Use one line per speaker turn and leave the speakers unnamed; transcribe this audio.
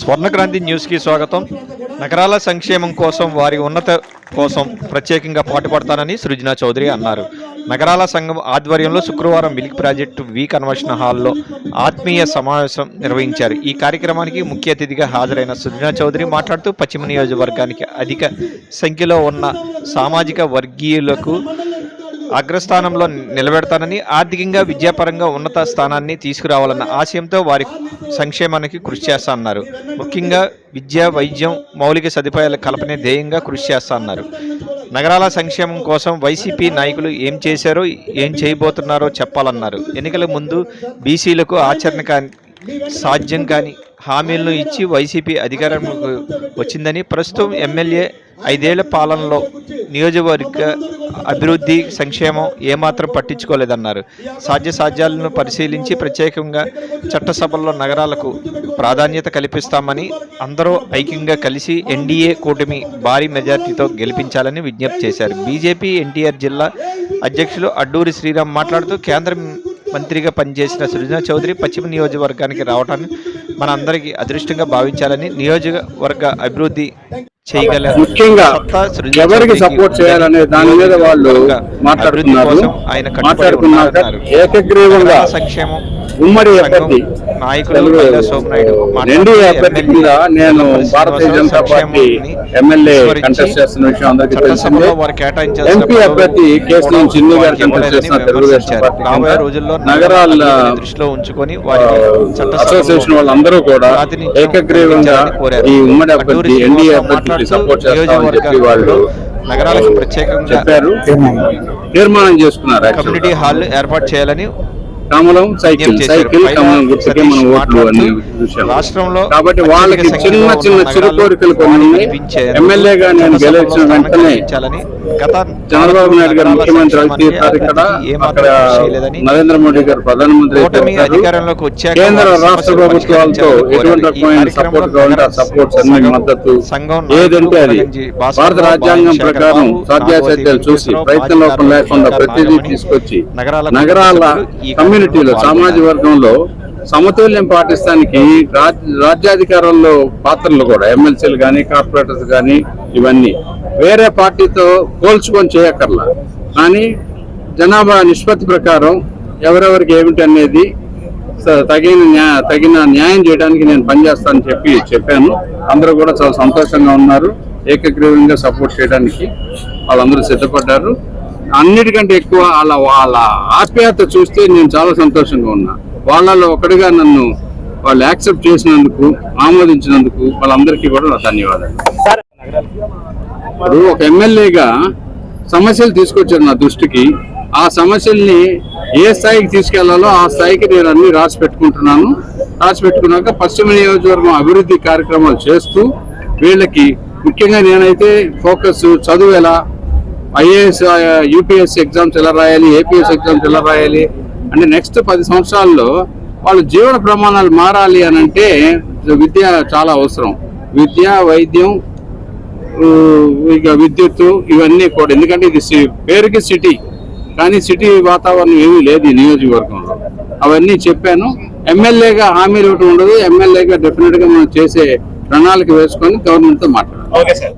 స్వర్ణక్రాంతి న్యూస్కి స్వాగతం. నగరాల సంక్షేమం కోసం వారి ఉన్నత కోసం ప్రత్యేకంగా పాటుపడతానని సృజన చౌదరి అన్నారు. నగరాల సంఘం ఆధ్వర్యంలో శుక్రవారం మిల్క్ ప్రాజెక్టు వి కన్వెన్షన్ హాల్లో ఆత్మీయ సమావేశం నిర్వహించారు. ఈ కార్యక్రమానికి ముఖ్య అతిథిగా హాజరైన సృజనా చౌదరి మాట్లాడుతూ పశ్చిమ నియోజకవర్గానికి అధిక సంఖ్యలో ఉన్న సామాజిక వర్గీయులకు అగ్రస్థానంలో నిలబెడతానని ఆర్థికంగా విద్యాపరంగా ఉన్నత స్థానాన్ని తీసుకురావాలన్న ఆశయంతో వారి సంక్షేమానికి కృషి చేస్తా అన్నారు. ముఖ్యంగా విద్య వైద్యం మౌలిక సదుపాయాల కల్పనే ధ్యేయంగా కృషి చేస్తా అన్నారు. నగరాల సంక్షేమం కోసం వైసీపీ నాయకులు ఏం చేశారో ఏం చేయబోతున్నారో చెప్పాలన్నారు. ఎన్నికల ముందు బీసీలకు ఆచరణ కాని సాధ్యం కాని హామీలను ఇచ్చి వైసీపీ అధికారంలోకి వచ్చిందని ప్రస్తుతం ఎమ్మెల్యే ఐదేళ్ళ పాలనలో నియోజకవర్గ అభివృద్ధి సంక్షేమం ఏమాత్రం పట్టించుకోలేదన్నారు. సాధ్య సాధ్యాలను పరిశీలించి ప్రత్యేకంగా చట్టసభల్లో నగరాలకు ప్రాధాన్యత కల్పిస్తామని అందరూ ఐక్యంగా కలిసి ఎన్డీఏ కూటమి భారీ మెజార్టీతో గెలిపించాలని విజ్ఞప్తి చేశారు. బీజేపీ ఎన్టీఆర్ జిల్లా అధ్యక్షులు అడ్డూరి శ్రీరామ్ మాట్లాడుతూ కేంద్ర మంత్రిగా పనిచేసిన సృజన చౌదరి పశ్చిమ నియోజకవర్గానికి రావటాన్ని మనందరికీ అదృష్టంగా భావించాలని నియోజకవర్గ అభివృద్ధి చేయగల
ముఖ్యంగా ఎవరికి సపోర్ట్ చేయాలనే దాని మీద వాళ్ళు మాట్లాడుతున్నారు. మాట్లాడుకున్నాక. ఏకగ్రీవంగా
సంక్షేమం
ఉమ్మడి అభ్యర్థి
నాయకులు
రెండు అభ్యర్థి కింద నేను భారతీయ జనతా పార్టీ ఎమ్మెల్యే కంటెస్ట్ చేస్తున్న విషయం అందరికీ తెలిసిందే. ఎంపీ అభ్యర్థి కేసులో చిన్ని గారు కంటెస్ట్ చేస్తున్న తెలుగుదేశం. పార్టీ
రోజుల్లో
నగరాల
దృష్టిలో ఉంచుకొని
అసోసియేషన్ వాళ్ళందరూ కూడా ఏకగ్రీవంగా ఈ ఉమ్మడి అభ్యర్థి ఎన్డీఏ అభ్యర్థికి వాళ్ళు
నగరాలకు ప్రత్యేకంగా
చెప్పారు తీర్మానం చేసుకున్నారు.
కమ్యూనిటీ హాల్ ఏర్పాటు చేయాలని
కమలం సైకిల్. సైకిల్ కమలం గుర్తుకే మన ఓట్లు అనే
రాష్ట్రంలో
కాబట్టి వాళ్ళకి చిన్న చిన్న చిరు కోరికలు కొన్ని ఉన్నాయి. ఎమ్మెల్యేగా నేను గెలిచిన వెంటనే చంద్రబాబు నాయుడు గారు ముఖ్యమంత్రి అవుతారు ఇక్కడ అక్కడ నరేంద్ర మోడీ గారు ప్రధానమంత్రి కేంద్ర రాష్ట్ర ప్రభుత్వాలతో ఎటువంటి రకమైన సపోర్ట్ కావాలంటే ఆ సపోర్ట్ అన్ని మద్దతు ఏదంటే అది భారత రాజ్యాంగం ప్రకారం సాధ్యాసాధ్యాలు చూసి ప్రయత్న లోపం లేకుండా ప్రతిదీ తీసుకొచ్చి
నగరాల ఈ
కమ్యూనిటీలో సమాజ వర్గంలో సమతుల్యం పాటిస్తానికి రాజ్యాధికారంలో పాత్రలు కూడా ఎమ్మెల్సీలు కానీ కార్పొరేటర్స్ కానీ ఇవన్నీ వేరే పార్టీతో పోల్చుకొని చేయక్కర్లా. కానీ జనాభా నిష్పత్తి ప్రకారం ఎవరెవరికి ఏమిటి అనేది తగిన న్యాయ తగిన న్యాయం చేయడానికి నేను పనిచేస్తానని చెప్పి చెప్పాను. అందరూ కూడా చాలా సంతోషంగా ఉన్నారు. ఏకగ్రీవంగా సపోర్ట్ చేయడానికి వాళ్ళందరూ సిద్ధపడ్డారు. అన్నిటికంటే ఎక్కువ వాళ్ళ వాళ్ళ ఆప్యాయత చూస్తే నేను చాలా సంతోషంగా ఉన్నా. వాళ్ళలో ఒకటిగా నన్ను వాళ్ళు యాక్సెప్ట్ చేసినందుకు ఆమోదించినందుకు వాళ్ళందరికీ కూడా నా ధన్యవాదాలు. ఇప్పుడు ఒక ఎమ్మెల్యేగా సమస్యలు తీసుకొచ్చారు నా దృష్టికి. ఆ సమస్యల్ని ఏ స్థాయికి తీసుకెళ్ళాలో ఆ స్థాయికి నేను అన్ని రాసి పెట్టుకుంటున్నాను. రాసి పెట్టుకున్నాక పశ్చిమ నియోజకవర్గం అభివృద్ధి కార్యక్రమాలు చేస్తూ వీళ్ళకి ముఖ్యంగా నేనైతే ఫోకస్ చదువు ఎలా ఐఏఎస్ యూపీఎస్సీ ఎగ్జామ్స్ ఎలా రాయాలి ఏపీఎస్ ఎగ్జామ్స్ ఎలా రాయాలి అంటే నెక్స్ట్ పది సంవత్సరాల్లో వాళ్ళ జీవన ప్రమాణాలు మారాలి అని అంటే విద్య చాలా అవసరం. విద్య వైద్యం ఇక విద్యుత్తు ఇవన్నీ కూడా. ఎందుకంటే ఇది సి- పేరుకి సిటీ. కానీ సిటీ వాతావరణం ఏమీ లేదు ఈ నియోజకవర్గంలో. అవన్నీ చెప్పాను. ఎమ్మెల్యేగా హామీలు ఒకటి ఉండదు. ఎమ్మెల్యేగా డెఫినెట్గా మనం చేసే ప్రణాళిక వేసుకొని గవర్నమెంట్తో మాట్లాడాలి. Okay sir.